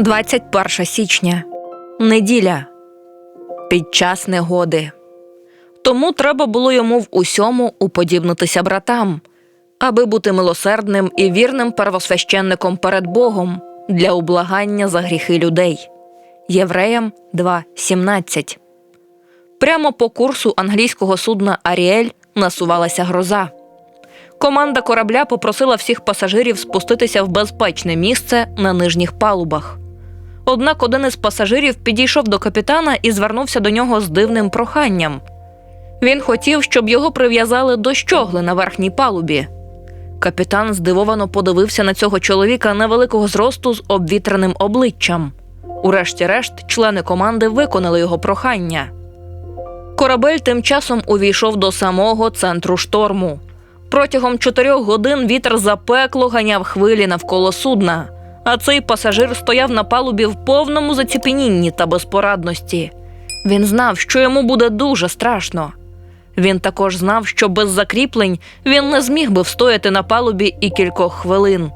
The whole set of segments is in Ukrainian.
21 січня. Неділя. Під час негоди. Тому треба було йому в усьому уподібнитися братам, аби бути милосердним і вірним первосвященником перед Богом для ублагання за гріхи людей. Євреям 2.17. Прямо по курсу англійського судна Аріель насувалася гроза. Команда корабля попросила всіх пасажирів спуститися в безпечне місце на нижніх палубах. Однак один із пасажирів підійшов до капітана і звернувся до нього з дивним проханням. Він хотів, щоб його прив'язали до щогли на верхній палубі. Капітан здивовано подивився на цього чоловіка невеликого зросту з обвітреним обличчям. Урешті-решт, члени команди виконали його прохання. Корабель тим часом увійшов до самого центру шторму. Протягом чотирьох годин вітер запекло ганяв хвилі навколо судна, а цей пасажир стояв на палубі в повному заціпенінні та безпорадності. Він знав, що йому буде дуже страшно. Він також знав, що без закріплень він не зміг би встояти на палубі і кількох хвилин.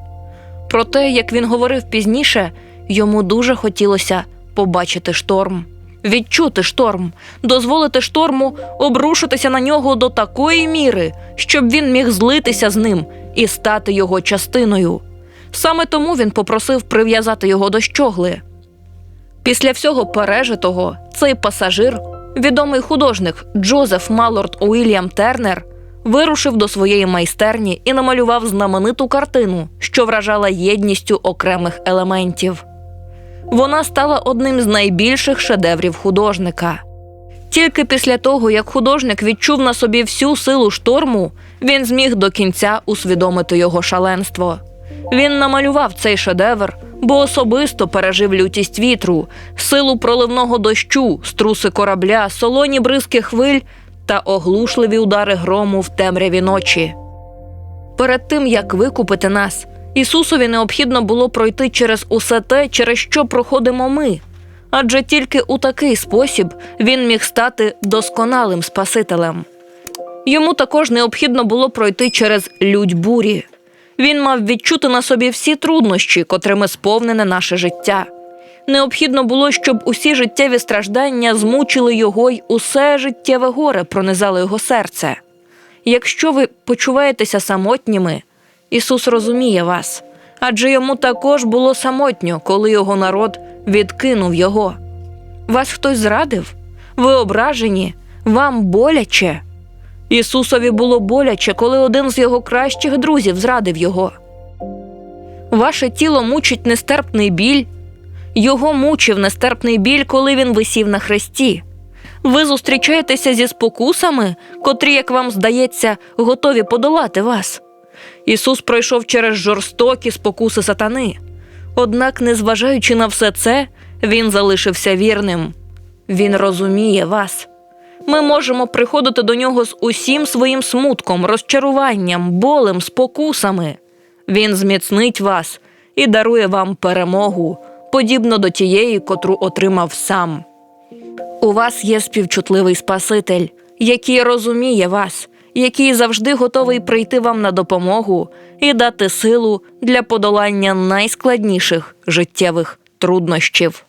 Проте, як він говорив пізніше, йому дуже хотілося побачити шторм, відчути шторм, дозволити шторму обрушитися на нього до такої міри, щоб він міг злитися з ним і стати його частиною. Саме тому він попросив прив'язати його до щогли. Після всього пережитого цей пасажир, відомий художник Джозеф Малорд Уільям Тернер, вирушив до своєї майстерні і намалював знамениту картину, що вражала єдністю окремих елементів. Вона стала одним з найбільших шедеврів художника. Тільки після того, як художник відчув на собі всю силу шторму, він зміг до кінця усвідомити його шаленство. Він намалював цей шедевр, бо особисто пережив лютість вітру, силу проливного дощу, струси корабля, солоні бризки хвиль та оглушливі удари грому в темряві ночі. Перед тим як викупити нас, Ісусові необхідно було пройти через усе те, через що проходимо ми. Адже тільки у такий спосіб він міг стати досконалим Спасителем. Йому також необхідно було пройти через лють бурі. Він мав відчути на собі всі труднощі, котрими сповнене наше життя. Необхідно було, щоб усі життєві страждання змучили його й усе життєве горе пронизало його серце. Якщо ви почуваєтеся самотніми, Ісус розуміє вас, адже йому також було самотньо, коли його народ відкинув його. Вас хтось зрадив? Ви ображені, вам боляче. Ісусові було боляче, коли один з його кращих друзів зрадив його. Ваше тіло мучить нестерпний біль. Його мучив нестерпний біль, коли він висів на хресті. Ви зустрічаєтеся зі спокусами, котрі, як вам здається, готові подолати вас. Ісус пройшов через жорстокі спокуси сатани. Однак, незважаючи на все це, Він залишився вірним. Він розуміє вас. Ми можемо приходити до нього з усім своїм смутком, розчаруванням, болем, спокусами. Він зміцнить вас і дарує вам перемогу, подібно до тієї, котру отримав сам. У вас є співчутливий Спаситель, який розуміє вас, який завжди готовий прийти вам на допомогу і дати силу для подолання найскладніших життєвих труднощів.